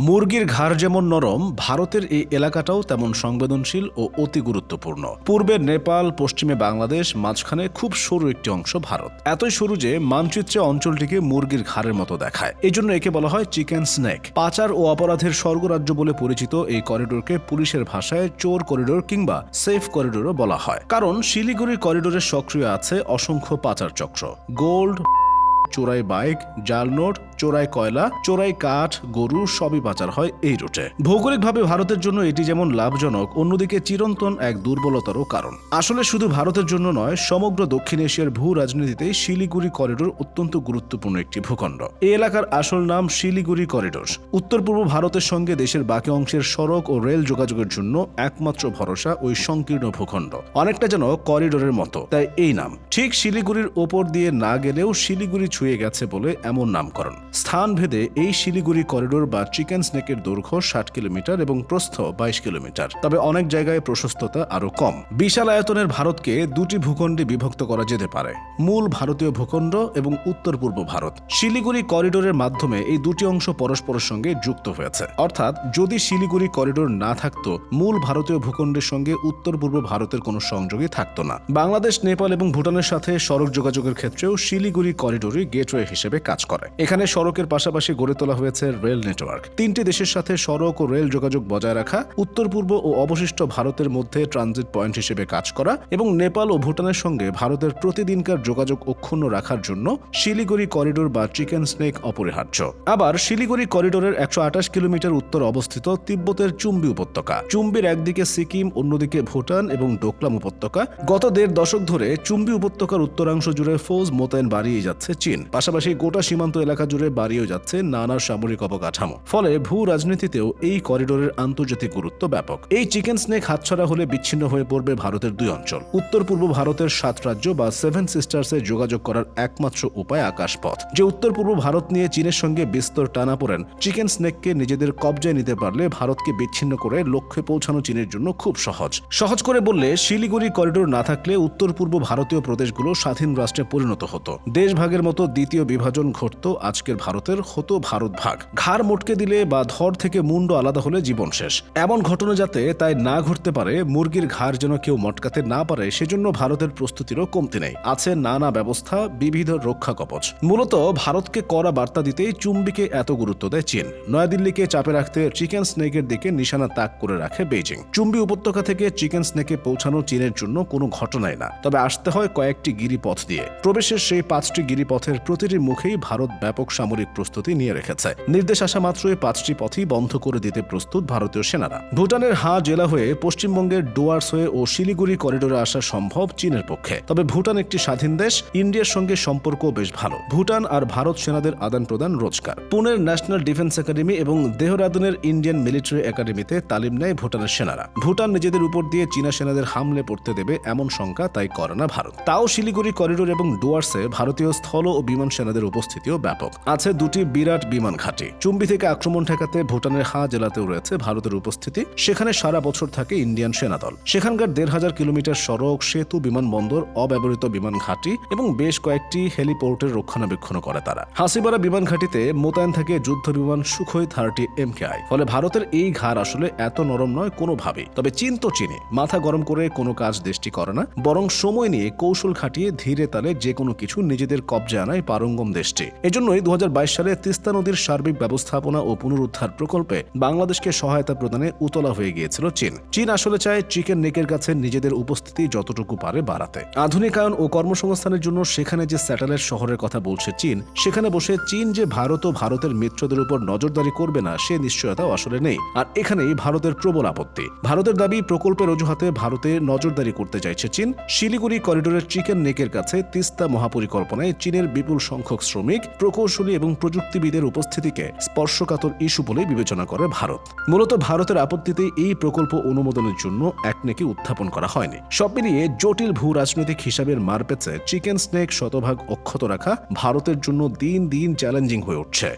মুরগির ঘাড় যেমন নরম, ভারতের এই এলাকাটাও তেমন সংবেদনশীল ও অতি গুরুত্বপূর্ণ। পূর্বে নেপাল, পশ্চিমে বাংলাদেশ, মাঝখানে খুব সরু একটি অংশ ভারত। এতই সরু যে মানচিত্রে অঞ্চলটিকে মুরগির ঘাড়ের মতো দেখায়। এই জন্য একে বলা হয় চিকেন স্নেক। পাচার ও অপরাধের স্বর্গরাজ্য বলে পরিচিত এই করিডোরকে পুলিশের ভাষায় চোর করিডোর কিংবা সেফ করিডোরও বলা হয়। কারণ শিলিগুড়ি করিডোরে সক্রিয় আছে অসংখ্য পাচার চক্র। গোল্ড, চোরাই বাইক, জাল নোট চোরাই কয়লা, চোরাই কাঠ, গরু সবই পাচার হয় এই রুটে। ভৌগোলিকভাবে ভারতের জন্য এটি যেমন লাভজনক, অন্যদিকে চিরন্তন এক দুর্বলতারও কারণ। আসলে শুধু ভারতের জন্য নয়, সমগ্র দক্ষিণ এশিয়ার ভূ রাজনীতিতে শিলিগুড়ি করিডোর অত্যন্ত গুরুত্বপূর্ণ একটি ভূখণ্ড। এই এলাকার আসল নাম শিলিগুড়ি করিডোর। উত্তর পূর্ব ভারতের সঙ্গে দেশের বাকি অংশের সড়ক ও রেল যোগাযোগের জন্য একমাত্র ভরসা ওই সংকীর্ণ ভূখণ্ড। অনেকটা যেন করিডোরের মতো, তাই এই নাম। ঠিক শিলিগুড়ির ওপর দিয়ে না গেলেও শিলিগুড়ি ছুঁয়ে গেছে বলে এমন নামকরণ। স্থানভেদে এই শিলিগুড়ি করিডোর বা চিকেন স্নেকের দৈর্ঘ্য ষাট কিলোমিটার এবং প্রস্থ বাইশ কিলোমিটার। তবে অনেক জায়গায় প্রশস্ততা আরও কম। বিশাল আয়তনের ভারতকে দুটি ভূখণ্ডে বিভক্ত করা যেতে পারে। মূল ভারতীয় ভূখণ্ড এবং উত্তর পূর্ব ভারত। শিলিগুড়ি করিডোরের মাধ্যমে এই দুটি অংশ পরস্পরের সঙ্গে যুক্ত হয়েছে। অর্থাৎ, যদি শিলিগুড়ি করিডোর না থাকতো, মূল ভারতীয় ভূখণ্ডের সঙ্গে উত্তর পূর্ব ভারতের কোনো সংযোগই থাকতো না। বাংলাদেশ, নেপাল এবং ভুটানের সাথে সড়ক যোগাযোগের ক্ষেত্রেও শিলিগুড়ি করিডোরই গেটওয়ে হিসেবে কাজ করে। এখানে সড়কের পাশাপাশি গড়ে তোলা হয়েছে রেল নেটওয়ার্ক। তিনটি দেশের সাথে সড়ক ও রেল যোগাযোগ বজায় রাখা, উত্তর, পূর্ব ও অবশিষ্ট ভারতের মধ্যে ট্রানজিট পয়েন্ট হিসেবে কাজ করা এবং নেপাল ও ভুটানের সঙ্গে ভারতের প্রতিদিনকার যোগাযোগ অক্ষুণ্ণ রাখার জন্য শিলিগুড়ি করিডোর বা চিকেন স্নেক অপরিহার্য। আবার শিলিগুড়ি করিডোরের একশো আঠাশ কিলোমিটার উত্তর অবস্থিত তিব্বতের চুম্বি উপত্যকা। চুম্বির একদিকে সিকিম, অন্যদিকে ভুটান এবং ডোকলাম উপত্যকা। গত দেড় দশক ধরে চুম্বি উপত্যকার উত্তরাংশ জুড়ে ফৌজ মোতায়েন বাড়িয়ে যাচ্ছে চীন। পাশাপাশি গোটা সীমান্ত এলাকা জুড়ে বাড়িয়েও যাচ্ছে নানা সামরিক অবকাঠামো। ফলে ভূ রাজনীতিতেও এই করিডোরের আন্তর্জাতিক গুরুত্ব ব্যাপক। এই চিকেন স্নেক হাতছাড়া হলে বিচ্ছিন্ন হয়ে পড়বে ভারতের দুই অঞ্চল। উত্তর পূর্ব ভারতের সাত রাজ্য বা সেভেন সিস্টার্সে যোগাযোগ করার একমাত্র উপায় আকাশপথ। যে উত্তর পূর্ব ভারত নিয়ে চীনের সঙ্গে বিস্তর টানা পড়েন, চিকেন স্নেককে নিজেদের কবজায় নিতে পারলে ভারতকে বিচ্ছিন্ন করে লক্ষ্যে পৌঁছানো চীনের জন্য খুব সহজ। সহজ করে বললে, শিলিগুড়ি করিডোর না থাকলে উত্তর পূর্ব ভারতীয় প্রদেশগুলো স্বাধীন রাষ্ট্রে পরিণত হতো। দেশভাগের মতো দ্বিতীয় বিভাজন ঘটত আজকের ভারতের হতো ভারত ভাগ। ঘাড় মোটকে দিলে বা ধর থেকে মুন্ড আলাদা হলে জীবন শেষ। এমন ঘটনা যাতে তাই না ঘটতে পারে, মুরগির ঘাড় যেন কেউ মটকাতে না পারে, সেজন্য ভারতের প্রস্তুতিরও কমতি নেই। আছে নানা ব্যবস্থা, বিবিধ রক্ষা কবচ। মূলত ভারতকে কড়া বার্তা দিতেই চুম্বিকে এত গুরুত্ব দেয় চীন। নয়াদিল্লিকে চাপে রাখতে চিকেন স্নেকের দিকে নিশানা তাক করে রাখে বেইজিং। চুম্বি উপত্যকা থেকে চিকেন স্নেকে পৌঁছানো চীনের জন্য কোনো ঘটনাই না। তবে আসতে হয় কয়েকটি গিরিপথ দিয়ে। প্রবেশের সেই পাঁচটি গিরিপথের প্রতিটি মুখেই ভারত ব্যাপক সামরিক প্রস্তুতি নিয়ে রেখেছে। নির্দেশ আসা মাত্রই পাঁচটি পথই বন্ধ করে দিতে প্রস্তুত ভারতীয় সেনারা। ভুটানের হা জেলা হয়ে পশ্চিমবঙ্গের ডুয়ার্স হয়ে ও শিলিগুড়ি করিডোরে আসা সম্ভব চীনের পক্ষে। তবে ভুটান একটি স্বাধীন দেশ, ইন্ডিয়ার সঙ্গে সম্পর্ক বেশ ভালো। ভুটান আর ভারত সেনাদের আদান প্রদান রোজগার পুনের ন্যাশনাল ডিফেন্স একাডেমি এবং দেহরাদুনের ইন্ডিয়ান মিলিটারি একাডেমিতে তালিম নেয় ভুটানের সেনারা। ভুটান নিজেদের উপর দিয়ে চীনা সেনাদের হামলে পড়তে দেবে এমন শঙ্কা, তাই করে না ভারত। তাও শিলিগুড়ি করিডোর এবং ডুয়ার্সে ভারতীয় স্থল ও বিমান সেনাদের উপস্থিতিও ব্যাপক। আছে দুটি বিরাট বিমান ঘাঁটি। চুম্বি থেকে আক্রমণ ঠেকাতে ভুটানের হা জেলাতেও রয়েছে ভারতের উপস্থিতি। সেখানে সারা বছর থাকে ইন্ডিয়ান সেনাদল। সেখানকার দেড় হাজার কিলোমিটার সড়ক, সেতু, বিমানবন্দর, অব্যবহৃত বিমান ঘাঁটি এবং বেশ কয়েকটি হেলিপোর্টের রক্ষণাবেক্ষণ করে তারা। হাসিবারা বিমান ঘাঁটিতে মোতায়েন থাকে যুদ্ধ বিমান সুখই থার্টি এম ফলে ভারতের এই ঘাড় আসলে এত নরম নয় কোনোভাবেই। তবে চীন তো চিনে। মাথা গরম করে কোনো কাজ দেশটি করে না। বরং সময় নিয়ে কৌশল খাটিয়ে ধীরে তালে যে কোনো কিছু নিজেদের কবজে আনায় পারঙ্গম দেশটি। এজন্যই দু হাজার সালে তিস্তা নদীর সার্বিক ব্যবস্থাপনা ও পুনরুদ্ধার প্রকল্পে বাংলাদেশকে সহায়তা প্রদানে উতলা হয়ে গিয়েছিল চীন। চীন আসলে চায় চিকেন নেকের কাছে নিজেদের উপস্থিতি যতটুকু পারে বাড়াতে। আধুনিকায়ন ও কর্মসংস্থানের জন্য সেখানে যে স্যাটেলাইট শহরের কথা বলছে চীন, সেখানে বসে চীন যে ভারত ও ভারতের মিত্রদের উপর নজরদারি করবে না, সে নিশ্চয়তাও আসলে নেই। আর এখানেই ভারতের প্রবল আপত্তি। ভারতের দাবি, প্রকল্পের অজুহাতে ভারতে নজরদারি করতে চাইছে চীন। শিলিগুড়ি করিডোরের চিকেন নেকের কাছে তিস্তা মহাপরিকল্পনায় চীনের বিপুল সংখ্যক শ্রমিক প্রকৌশলী এবং প্রযুক্তিবিদের উপস্থিতিকে স্পর্শকাতর ইস্যু বলে বিবেচনা করে ভারত। মূলত ভারতের আপত্তিতে এই প্রকল্প অনুমোদনের জন্য একনেকে উত্থাপন করা হয়নি। সব মিলিয়ে জটিল ভূ রাজনৈতিক হিসাবের মারপেচে চিকেন স্নেক শতভাগ অক্ষত রাখা ভারতের জন্য দিন দিন চ্যালেঞ্জিং হয়ে উঠছে।